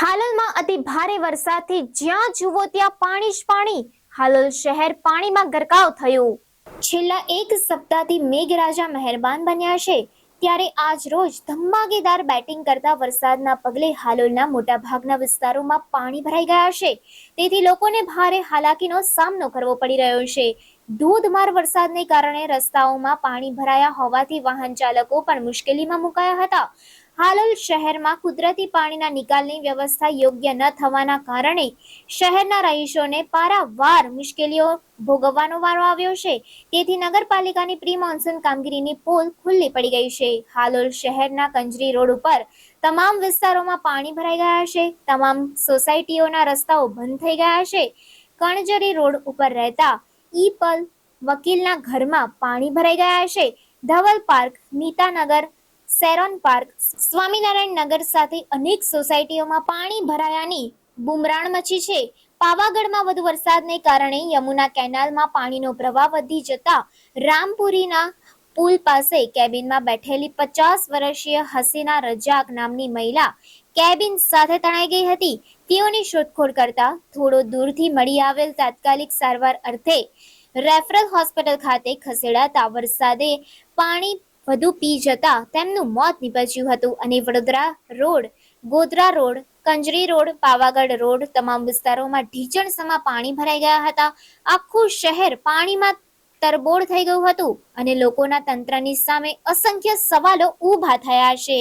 હાલોલમાં અતિ ભારે વરસાદથી જ્યાં જુઓ ત્યાં પાણી જ પાણી, હાલોલ શહેર પાણીમાં ગરકાવ થયું. છેલ્લા એક સપ્તાહથી મેઘરાજા મહેરબાન બન્યા છે. ત્યારે આજ રોજ ધમાકેદાર બેટિંગ કરતા વરસાદના પગલે હાલોલના મોટાભાગના વિસ્તારોમાં પાણી ભરાઈ ગયા છે. તેથી લોકોને ભારે હાલાકીનો સામનો કરવો પડી રહ્યો છે. ધોધમાર વરસાદને કારણે રસ્તાઓમાં પાણી ભરાયા હોવાથી વાહન ચાલકો પણ મુશ્કેલીમાં મુકાયા હતા. હાલોલ શહેરમાં કુદરતી પાણીના નિકાલની વ્યવસ્થા યોગ્ય ન થવાના કારણે શહેરના રહીશોને પારાવાર મુશ્કેલીઓ ભોગવવાનો વારો આવ્યો છે. તેથી નગરપાલિકાની પ્રી મોન્સૂન કામગીરીની પોલ ખુલ્લી પડી ગઈ છે. હાલોલ શહેરના કંજરી રોડ ઉપર તમામ વિસ્તારોમાં પાણી ભરાઈ ગયા છે. તમામ સોસાયટીઓના રસ્તાઓ બંધ થઈ ગયા છે. કણજરી રોડ ઉપર રહેતા ઈ પલ વકીલના ઘરમાં પાણી ભરાઈ ગયા છે. ધવલ પાર્ક, નીતાનગર સેરોન પાર્ક સ્વામિનારાયણ નગર સાથે અનેક સોસાયટીઓમાં પાણી ભરાયાની બુમરાણ મચી છે. પાવાગઢમાં વધુ વરસાદને કારણે યમુના કેનાલમાં પાણીનો પ્રવાહ વધી જતા રામપુરીના પુલ પાસે કેબિનમાં બેઠેલી પચાસ વર્ષીય હસીના રજાક નામની મહિલા કેબિન સાથે તણાઈ ગઈ હતી. તેઓની શોધખોળ કરતા થોડો દૂરથી મળી આવેલ તાત્કાલિક સારવાર અર્થે રેફરલ હોસ્પિટલ ખાતે ખસેડાતા વરસાદે પાણી વધુ પી જતા તેમનું મોત નીપજ્યું હતું. અને Vadodara road, Godhra road, Kanjari road, Pavagadh road તમામ વિસ્તારોમાં ઢીચણસમાં પાણી ભરાઈ ગયા હતા. આખું શહેર પાણીમાં તરબોળ થઈ ગયું હતું અને લોકોના તંત્રની સામે અસંખ્ય સવાલો ઊભા થયા છે.